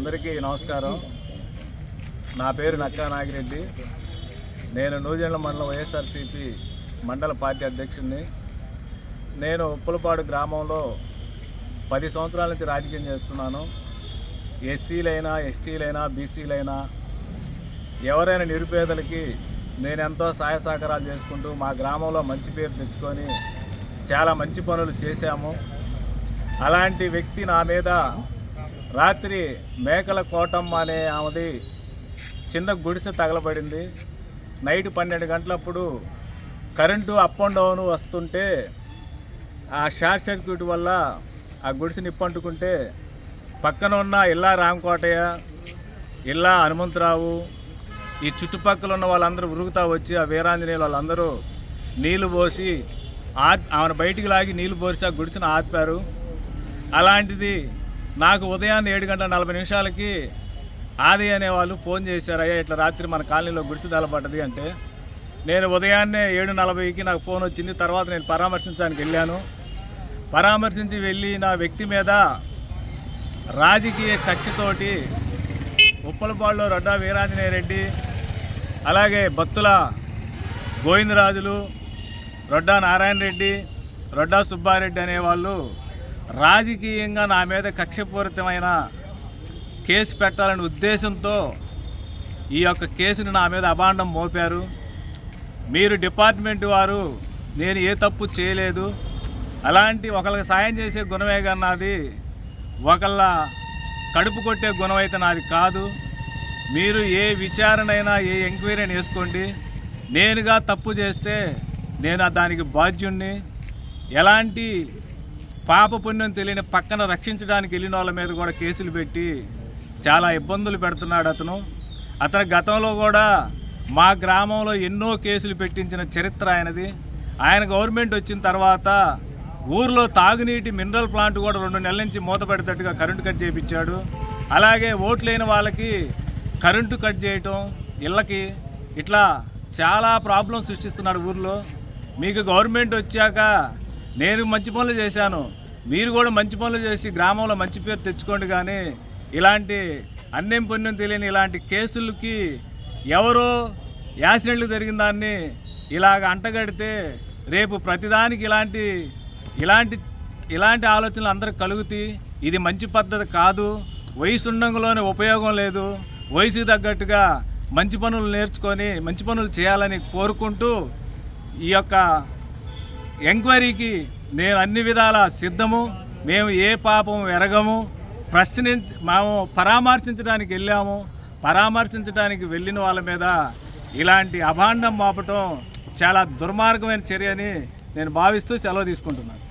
అందరికీ నమస్కారం. నా పేరు నక్కా నాగిరెడ్డి. నేను నూజెండ్ల మండలం వైఎస్ఆర్సీపీ మండల పార్టీ అధ్యక్షుడిని. నేను ఉప్పులపాడు గ్రామంలో పది సంవత్సరాల నుంచి రాజకీయం చేస్తున్నాను. ఎస్సీలైనా ఎస్టీలైనా బీసీలైనా ఎవరైనా నిరుపేదలకి నేను ఎంతో సహాయ సహకారాలు చేసుకుంటూ మా గ్రామంలో మంచి పేరు తెచ్చుకొని చాలా మంచి పనులు చేశాము. అలాంటి వ్యక్తి నా మీద రాత్రి మేకల కోటమ్మ అనే ఆమెది చిన్న గుడిసె తగలబడింది. నైట్ పన్నెండు గంటలప్పుడు కరెంటు అప్ అండ్ డౌన్ వస్తుంటే ఆ షార్ట్ సర్క్యూట్ వల్ల ఆ గుడిసె నిప్పంటుకుంటే పక్కన ఉన్న ఇల్లా రామకోటయ్య ఇల్లా హనుమంతరావు ఈ చుట్టుపక్కల ఉన్న వాళ్ళందరూ ఉరుగుతా వచ్చి ఆ వీరాంజనేయులు వాళ్ళందరూ నీళ్ళు పోసి ఆ ఆమెను బయటికి లాగి నీళ్ళు పోసి ఆ గుడిసెను ఆపారు. అలాంటిది నాకు ఉదయాన్నే ఏడు గంటల నలభై నిమిషాలకి ఆది అనేవాళ్ళు ఫోన్ చేశారు అయ్యా ఇట్లా రాత్రి మన కాలనీలో గుడిసి తలపడ్డది అంటే. నేను ఉదయాన్నే ఏడు నలభైకి నాకు ఫోన్ వచ్చింది తర్వాత నేను పరామర్శించడానికి వెళ్ళాను. పరామర్శించి వెళ్ళి నా వ్యక్తి మీద రాజకీయ కక్షతోటి ఉప్పలపాడులో రడ్డా వీరాంజనేయ రెడ్డి అలాగే భక్తుల గోవిందరాజులు రొడ్డా నారాయణ రెడ్డి రొడ్డా సుబ్బారెడ్డి అనేవాళ్ళు రాజకీయంగా నా మీద కక్షపూరితమైన కేసు పెట్టాలనే ఉద్దేశంతో ఈ యొక్క కేసుని నా మీద అభాండం మోపారు. మీరు డిపార్ట్మెంట్ వారు నేను ఏ తప్పు చేయలేదు. అలాంటి ఒకళ్ళకి సాయం చేసే గుణమే కానీ ఒకళ్ళ కడుపు కొట్టే గుణం అయితే నాది కాదు. మీరు ఏ విచారణైనా ఏ ఎంక్వైరీ వేసుకోండి నేనుగా తప్పు చేస్తే నేను దానికి బాధ్యుణ్ణి. ఎలాంటి పాప పుణ్యం తెలియని పక్కన రక్షించడానికి వెళ్ళిన వాళ్ళ మీద కూడా కేసులు పెట్టి చాలా ఇబ్బందులు పెడుతున్నాడు అతను. అతను గతంలో కూడా మా గ్రామంలో ఎన్నో కేసులు పెట్టించిన చరిత్ర ఆయనది. ఆయన గవర్నమెంట్ వచ్చిన తర్వాత ఊర్లో తాగునీటి మినరల్ ప్లాంట్ కూడా రెండు నెలల నుంచి మూతపెడతట్టుగా కరెంటు కట్ చేయించాడు. అలాగే ఓట్లు లేని వాళ్ళకి కరెంటు కట్ చేయటం ఇళ్ళకి ఇట్లా చాలా ప్రాబ్లం సృష్టిస్తున్నాడు ఊర్లో. మీకు గవర్నమెంట్ వచ్చాక నేను మంచి పనులు చేశాను. మీరు కూడా మంచి పనులు చేసి గ్రామంలో మంచి పేరు తెచ్చుకోండి కానీ ఇలాంటి అన్యం పుణ్యం తెలియని ఇలాంటి కేసులకి ఎవరో యాక్సిడెంట్లు జరిగిన దాన్ని ఇలాగ అంటగడితే రేపు ప్రతిదానికి ఇలాంటి ఇలాంటి ఇలాంటి ఆలోచనలు అందరికి కలుగుతాయి ఇది మంచి పద్ధతి కాదు. వయసు ఉండంలోనే ఉపయోగం లేదు. వయసుకు తగ్గట్టుగా మంచి పనులు నేర్చుకొని మంచి పనులు చేయాలని కోరుకుంటూ ఈ యొక్క ఎంక్వైరీకి నేను అన్ని విధాల సిద్ధము. మేము ఏ పాపం ఎరగము. ప్రశ్నించ మేము పరామర్శించడానికి వెళ్ళాము. పరామర్శించడానికి వెళ్ళిన వాళ్ళ మీద ఇలాంటి అభాండం మాపటం చాలా దుర్మార్గమైన చర్య అని నేను భావిస్తూ సెలవు తీసుకుంటున్నాను.